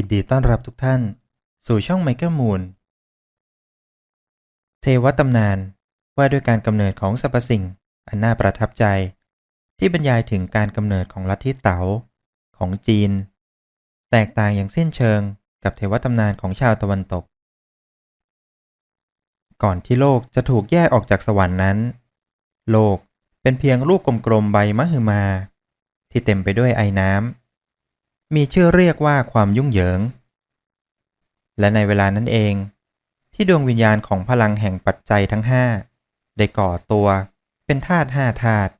ยินดีต้อนรับทุกท่าน สู่ช่องไมเคิลมูนเทวตำนานว่าด้วยการกำเนิดของสรรพสิ่ง อันน่าประทับใจ ที่บรรยายถึงการกำเนิดของลัทธิเต๋าของจีน แตกต่างอย่างสิ้นเชิงกับเทวตำนานของชาวตะวันตก ก่อนที่โลกจะถูกแยกออกจากสวรรค์นั้น โลกเป็นเพียงลูกกลมๆใบมะฮือมา ที่เต็มไปด้วยไอ้น้ำ มีชื่อเรียกว่าความยุ่งเหยิง และในเวลานั้นเอง ที่ดวงวิญญาณของพลังแห่งปัจจัยทั้งห้าได้ก่อตัวเป็นธาตุห้าธาตุ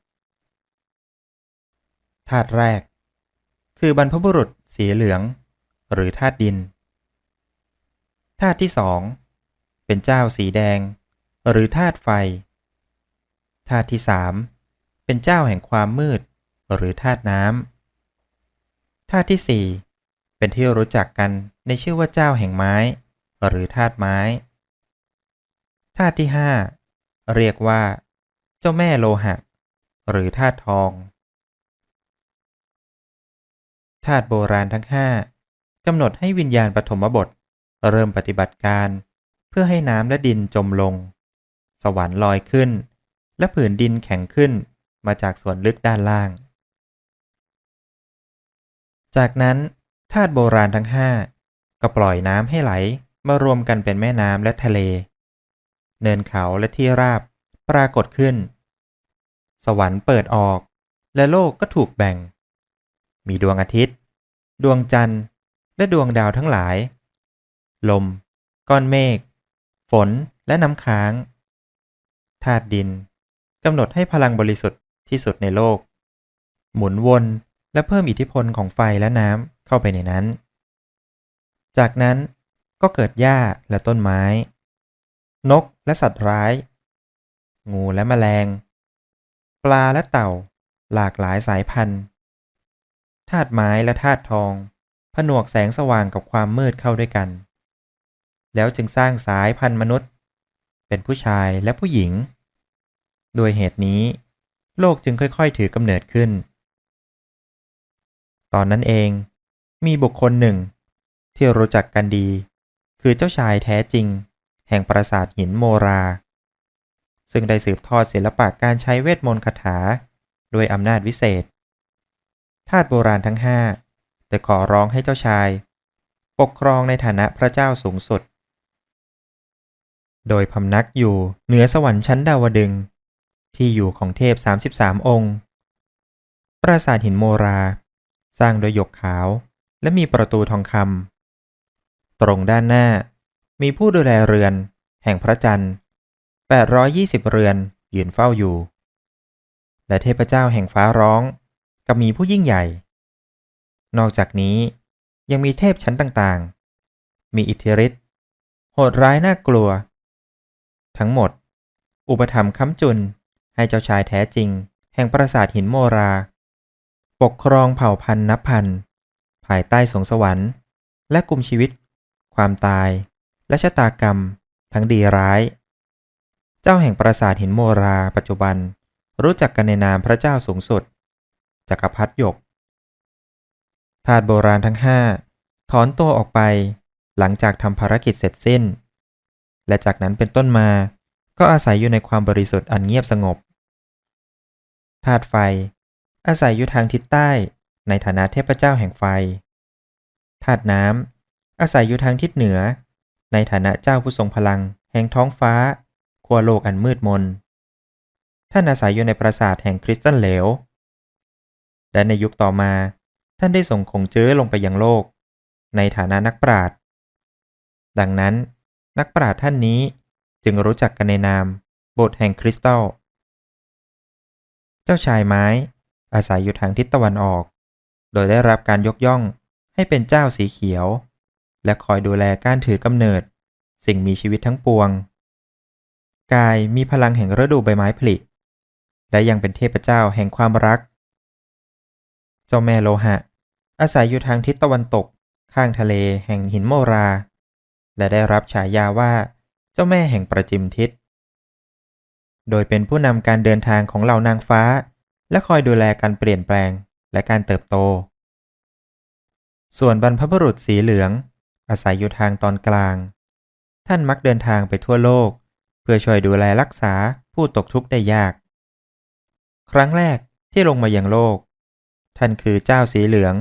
ธาตุแรก คือบรรพบุรุษสีเหลือง หรือธาตุดินธาตุที่สองเป็นเจ้าสีแดง หรือธาตุไฟธาตุที่สามเป็นเจ้าแห่งความมืด หรือธาตุน้ำ ธาตุที่สี่เป็นที่รู้จักกันในชื่อว่าเจ้าแห่งไม้ หรือธาตุไม้ธาตุที่ห้าเรียกว่า เจ้าแม่โลหะ หรือธาตุทองธาตุโบราณทั้งห้ากำหนดให้วิญญาณปฐมบท เริ่มปฏิบัติการ เพื่อให้น้ำและดินจมลง สวรรค์ลอยขึ้น และผืนดินแข็งขึ้นมาจากส่วนลึกด้านล่าง จากนั้นธาตุโบราณทั้งห้าก็ปล่อยน้ำให้ไหลมารวมกันเป็นแม่น้ำและทะเล เนินเขาและที่ราบปรากฏขึ้น สวรรค์เปิดออก และโลกก็ถูกแบ่ง มีดวงอาทิตย์ ดวงจันทร์ และดวงดาวทั้งหลาย ลม ก้อนเมฆ ฝนและน้ำค้างธาตุดินกำหนดให้พลังบริสุทธิ์ที่สุดในโลก หมุนวน และเพิ่มอิทธิพลของไฟและน้ำเข้าไปในนั้น จากนั้นก็เกิดหญ้าและต้นไม้ นกและสัตว์ร้าย งูและแมลง ปลาและเต่า หลากหลายสายพันธุ์ธาตุไม้และธาตุทอง ผนวกแสงสว่างกับความมืดเข้าด้วยกัน แล้วจึงสร้างสายพันธุ์มนุษย์ เป็นผู้ชายและผู้หญิง โดยเหตุนี้ โลกจึงค่อยๆ ถือกำเนิดขึ้น ตอนนั้นเองมีบุคคลหนึ่ง ที่รู้จักกันดี คือเจ้าชายแท้จริง แห่งปราสาทหินโมรา ซึ่งได้สืบทอดศิลปะการใช้เวทมนต์คาถาด้วยอำนาจวิเศษ ทาสโบราณทั้งห้าแต่ขอร้องให้เจ้าชาย ปกครองในฐานะพระเจ้าสูงสุด โดยพำนักอยู่เหนือสวรรค์ชั้นดาวดึง ที่อยู่ของเทพ 33 องค์ ปราสาทหินโมรา สร้างโดยหยกขาว และมีประตูทองคำตรงด้านหน้ามีผู้ดูแลเรือน แห่งพระจันทร์820 เรือนยืนเฝ้าอยู่ และเทพเจ้าแห่งฟ้าร้องกับมีผู้ยิ่งใหญ่ นอกจากนี้ยังมีเทพชั้นต่างๆ มีอิทธิฤทธิ์โหดร้ายน่ากลัว ทั้งหมด อุปถัมภ์ค้ำจุนให้เจ้าชายแท้จริง แห่งปราสาทหินโมรา ปกครองเผ่าพันธุ์นับพัน ภายใต้สวงสวรรค์ และกลุ่มชีวิต ความตาย และชะตากรรม ทั้งดีร้าย เจ้าแห่งปราสาทหินโมราปัจจุบัน รู้จักกันในนามพระเจ้าสูงสุดจักรพรรดิหยกทาสโบราณทั้งห้าถอนตัวออกไปหลังจากทำภารกิจเสร็จสิ้น และจากนั้นเป็นต้นมาก็อาศัยอยู่ในความบริสุทธิ์อันเงียบสงบธาตุไฟ อาศัยอยู่ทางทิศใต้ในฐานะเทพเจ้าแห่งไฟธาตุน้ำอาศัยอยู่ทางทิศเหนือ ในฐานะเจ้าผู้ทรงพลัง แห่งท้องฟ้าขั้วโลกอันมืดมน ท่านอาศัยอยู่ในปราสาทแห่งคริสตัลเหลว และในยุคต่อมาท่านได้ส่งคงเจ้อลงไปยังโลก ในฐานะนักปราชญ์ ดังนั้นนักปราชญ์ท่านนี้จึงรู้จักกันในนามบสถ์แห่งคริสตัล เจ้าชายไม้ อาศัยอยู่ทางทิศตะวันออก โดยได้รับการยกย่องให้เป็นเจ้าสีเขียว และคอยดูแลการถือกำเนิด สิ่งมีชีวิตทั้งปวง กายมีพลังแห่งฤดูใบไม้ผลิ และยังเป็นเทพเจ้าแห่งความรัก เจ้าแม่โลหะ อาศัยอยู่ทางทิศตะวันตก ข้างทะเลแห่งหินโมรา และได้รับฉายาว่าเจ้าแม่แห่งประจิมทิศ โดยเป็นผู้นำการเดินทางของเหล่านางฟ้า และคอยดูแลการเปลี่ยนแปลงและการเติบโต ส่วนบรรพบุรุษสีเหลือง อาศัยอยู่ทางตอนกลาง ท่านมักเดินทางไปทั่วโลก เพื่อช่วยดูแลรักษาผู้ตกทุกข์ได้ยาก ครั้งแรกที่ลงมายังโลก ท่านคือเจ้าสีเหลือง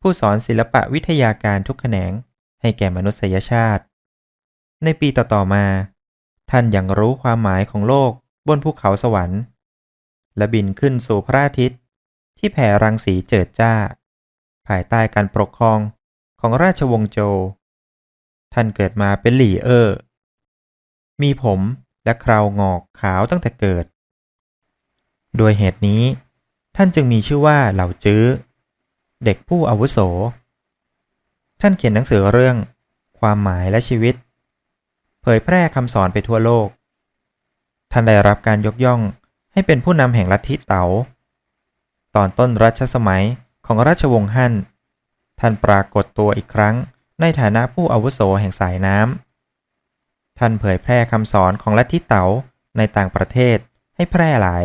ผู้สอนศิลปะวิทยาการทุกแขนงให้แก่มนุษยชาติ ในปีต่อๆมา ท่านยังรู้ความหมายของโลกบนภูเขาสวรรค์ และบินขึ้นสู่พระอาทิตย์ ที่แผ่รังสีเจิดจ้า ภายใต้การปกครองของราชวงศ์โจ ท่านเกิดมาเป็นหลี่เออร์มีผมและคราวงอกขาวตั้งแต่เกิด โดยเหตุนี้ ท่านจึงมีชื่อว่าเหล่าจื้อ เด็กผู้อาวุโส ท่านเขียนหนังสือเรื่อง ความหมายและชีวิต เผยแพร่คำสอนไปทั่วโลก ท่านได้รับการยกย่อง ให้เป็นผู้นำแห่งลัทธิเต๋า ตอนต้นรัชสมัยของราชวงศ์ฮั่น ท่านปรากฏตัวอีกครั้งในฐานะผู้อาวุโสแห่งสายน้ำ ท่านเผยแพร่คำสอนของลัทธิเต๋าในต่างประเทศให้แพร่หลาย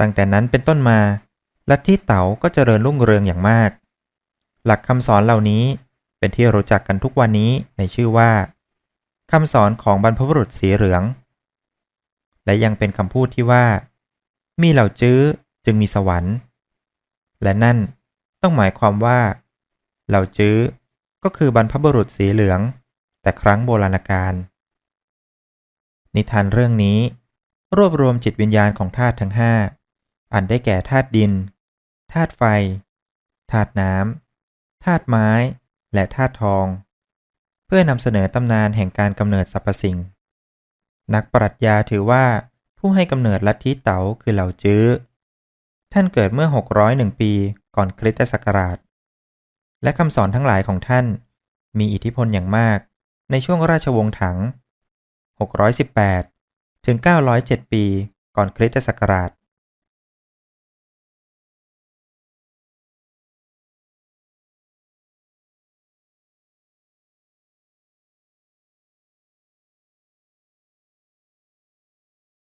ตั้งแต่นั้นเป็นต้นมาลัทธิเต๋าก็เจริญรุ่งเรืองอย่างมาก หลักคำสอนเหล่านี้เป็นที่รู้จักกันทุกวันนี้ในชื่อว่าคำสอนของบรรพบุรุษสีเหลือง และยังเป็นคำพูดที่ว่า มีเหล่าจื้อจึงมีสวรรค์ และนั่นต้องหมายความว่า เหล่าจื้อก็คือบรรพบุรุษสีเหลือง แต่ครั้งโบราณกาลนิทานเรื่องนี้ รวบรวมจิตวิญญาณของธาตุทั้งห้าอันได้แก่ธาตุดินธาตุไฟธาตุน้ำธาตุไม้ และธาตุทอง เพื่อนำเสนอตำนานแห่งการกำเนิดสรรพสิ่ง นักปรัชญาถือว่าผู้ให้กำเนิดลัทธิเต๋าคือเหล่าจื้อ ท่านเกิดเมื่อ 601 ปีก่อนคริสตศักราช และคำสอนทั้งหลายของท่าน มีอิทธิพลอย่างมากในช่วงราชวงศ์ถัง 618 ถึง 907 ปีก่อนคริสตศักราช